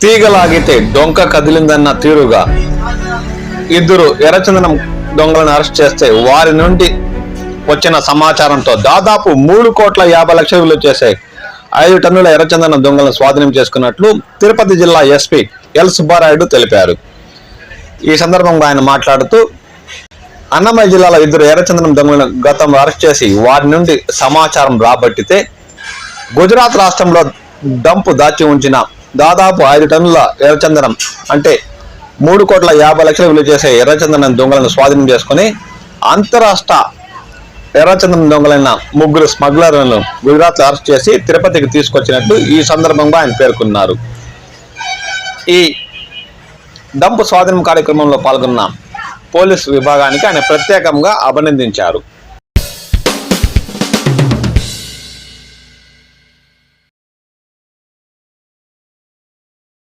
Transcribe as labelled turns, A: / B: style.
A: తీగలాగితే డొంక కదిలిందన్న తీరుగా ఇద్దరు ఎర్రచందనం దొంగలను అరెస్ట్ చేస్తే వారి నుండి వచ్చిన సమాచారంతో దాదాపు మూడు కోట్ల యాభై లక్షల విలువ చేసే ఐదు టన్నుల ఎర్రచందనం దొంగలను స్వాధీనం చేసుకున్నట్లు తిరుపతి జిల్లా ఎస్పీ ఎల్ సుబ్బారాయుడు తెలిపారు. ఈ సందర్భంగా ఆయన మాట్లాడుతూ అన్నమయ్య జిల్లాలో ఇద్దరు ఎర్రచందనం దొంగలను గతంలో అరెస్ట్ చేసి వారి నుండి సమాచారం రాబట్టితే గుజరాత్ రాష్ట్రంలో డంపు దాచి ఉంచిన దాదాపు ఐదు టన్నుల ఎర్రచందనం అంటే మూడు కోట్ల యాభై లక్షలు విలువ చేసే ఎర్రచందనం దొంగలను స్వాధీనం చేసుకుని అంతరాష్ట్ర ఎర్రచందనం దొంగలైన ముగ్గురు స్మగ్లర్లను గుజరాత్ అరెస్ట్ చేసి తిరుపతికి తీసుకొచ్చినట్లు ఈ సందర్భంగా ఆయన పేర్కొన్నారు. ఈ డంపు స్వాధీనం కార్యక్రమంలో పాల్గొన్న పోలీసు విభాగానికి ఆయన ప్రత్యేకంగా అభినందించారు.